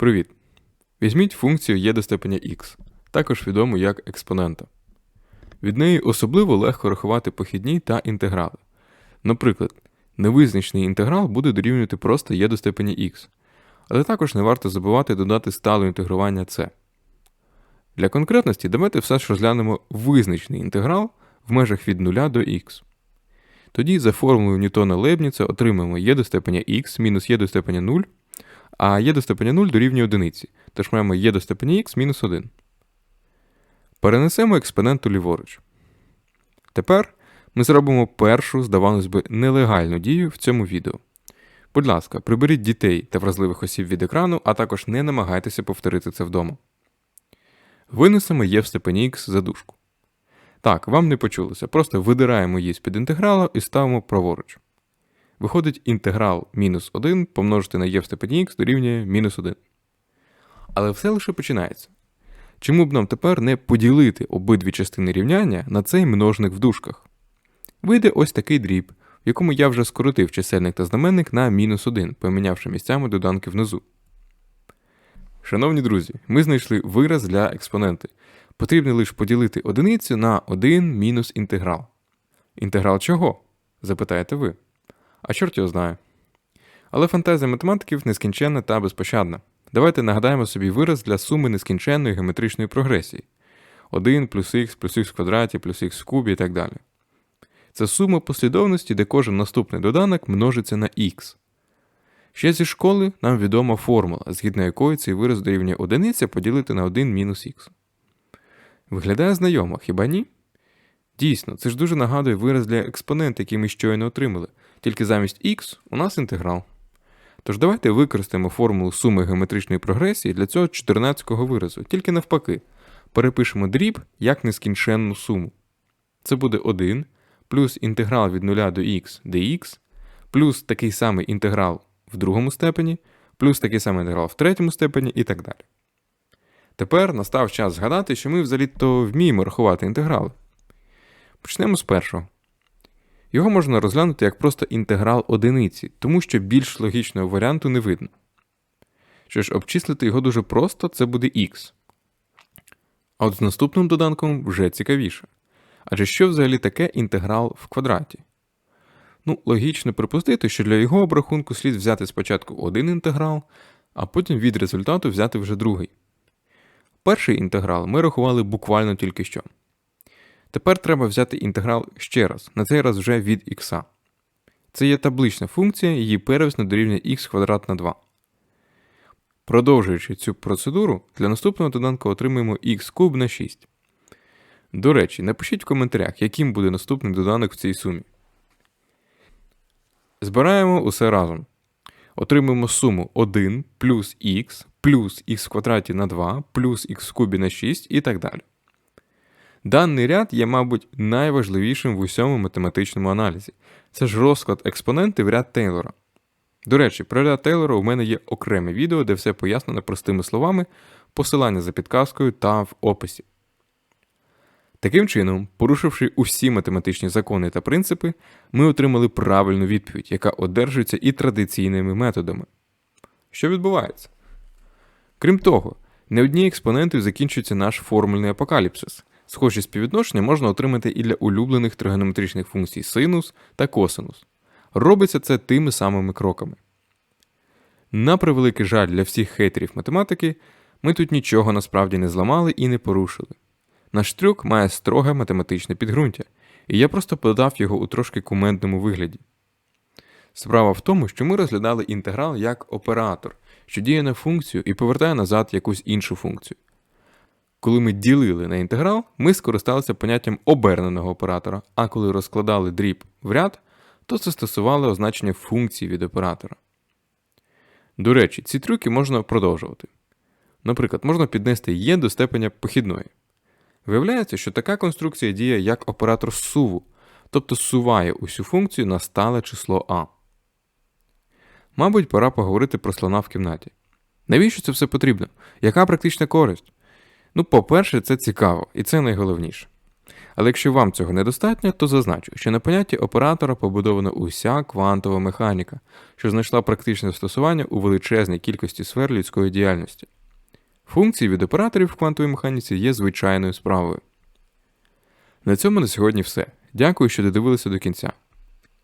Привіт! Візьміть функцію є до степеня x, також відому як експонента. Від неї особливо легко рахувати похідні та інтеграли. Наприклад, невизначений інтеграл буде дорівнювати просто є до степені x, але також не варто забувати додати стале інтегрування c. Для конкретності давайте все ж розглянемо визначений інтеграл в межах від 0 до x. Тоді за формулою Ньютона Лейбніца отримаємо є до степеня x мінус є до степеня 0, а є до степеня 0 дорівнює одиниці, тож маємо є до степеня x мінус 1. Перенесемо експоненту ліворуч. Тепер ми зробимо першу, здавалось би, нелегальну дію в цьому відео. Будь ласка, приберіть дітей та вразливих осіб від екрану, а також не намагайтеся повторити це вдома. Винесемо є в степені x за дужку. Так, вам не почулося, просто видираємо її з-під інтеграла і ставимо праворуч. Виходить інтеграл мінус 1 помножити на є в степені х дорівнює мінус 1. Але все лише починається. Чому б нам тепер не поділити обидві частини рівняння на цей множник в дужках? Вийде ось такий дріб, в якому я вже скоротив чисельник та знаменник на мінус 1, помінявши місцями доданки внизу. Шановні друзі, ми знайшли вираз для експоненти. Потрібно лише поділити одиницю на 1 мінус інтеграл. Інтеграл чого? запитаєте ви. А чорт його знає. Але фантазія математиків нескінченна та безпощадна. Давайте нагадаємо собі вираз для суми нескінченної геометричної прогресії. 1 плюс х плюс х в квадраті плюс х в кубі і так далі. Це сума послідовності, де кожен наступний доданок множиться на х. Ще зі школи нам відома формула, згідно якої цей вираз дорівнює одиниця поділити на 1 мінус х. Виглядає знайомо, хіба ні? Дійсно, це ж дуже нагадує вираз для експонента, який ми щойно отримали, тільки замість х у нас інтеграл. Тож давайте використаємо формулу суми геометричної прогресії для цього 14-го виразу, тільки навпаки. Перепишемо дріб як нескінченну суму. Це буде 1 плюс інтеграл від 0 до х dx, плюс такий самий інтеграл в другому степені, плюс такий самий інтеграл в третьому степені і так далі. Тепер настав час згадати, що ми взагалі-то вміємо рахувати інтеграли. Почнемо з першого. Його можна розглянути як просто інтеграл одиниці, тому що більш логічного варіанту не видно. Що ж, обчислити його дуже просто, це буде х. А от з наступним доданком вже цікавіше. Адже що взагалі таке інтеграл в квадраті? Ну, логічно припустити, що для його обрахунку слід взяти спочатку один інтеграл, а потім від результату взяти вже другий. Перший інтеграл ми рахували буквально тільки що. Тепер треба взяти інтеграл ще раз, на цей раз вже від х. Це є таблична функція, її перевісно дорівнює х квадрат на 2. Продовжуючи цю процедуру, для наступного доданка отримаємо х куб на 6. До речі, напишіть в коментарях, яким буде наступний доданок в цій сумі. Збираємо усе разом. Отримуємо суму 1 плюс х плюс х в квадраті на 2 плюс х кубі на 6 і так далі. Даний ряд є, мабуть, найважливішим в усьому математичному аналізі. Це ж розклад експонентів ряд Тейлора. До речі, про ряд Тейлора у мене є окреме відео, де все пояснено простими словами, посилання за підказкою та в описі. Таким чином, порушивши усі математичні закони та принципи, ми отримали правильну відповідь, яка одержується і традиційними методами. Що відбувається? Крім того, не одні експоненти закінчується наш формульний апокаліпсис. Схожі співвідношення можна отримати і для улюблених тригонометричних функцій синус та косинус. Робиться це тими самими кроками. На превеликий жаль для всіх хейтерів математики, ми тут нічого насправді не зламали і не порушили. Наш трюк має строге математичне підґрунтя, і я просто подав його у трошки кументному вигляді. Справа в тому, що ми розглядали інтеграл як оператор, що діє на функцію і повертає назад якусь іншу функцію. Коли ми ділили на інтеграл, ми скористалися поняттям оберненого оператора, а коли розкладали дріб в ряд, то це стосувало означення функцій від оператора. До речі, ці трюки можна продовжувати. Наприклад, можна піднести є до степеня похідної. Виявляється, що така конструкція діє як оператор суву, тобто суває усю функцію на стале число а. Мабуть, пора поговорити про слона в кімнаті. Навіщо це все потрібно? Яка практична користь? Ну, по-перше, це цікаво, і це найголовніше. Але якщо вам цього недостатньо, то зазначу, що на понятті оператора побудована уся квантова механіка, що знайшла практичне застосування у величезній кількості сфер людської діяльності. Функції від операторів в квантовій механіці є звичайною справою. На цьому на сьогодні все. Дякую, що додивилися до кінця.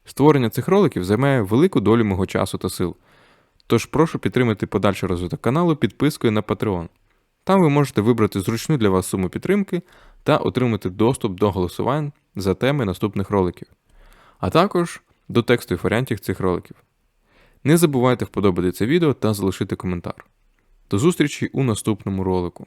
Створення цих роликів займає велику долю мого часу та сил. Тож прошу підтримати подальший розвиток каналу підпискою на Patreon. Там ви можете вибрати зручну для вас суму підтримки та отримати доступ до голосувань за теми наступних роликів, а також до текстових варіантів цих роликів. Не забувайте вподобати це відео та залишити коментар. До зустрічі у наступному ролику.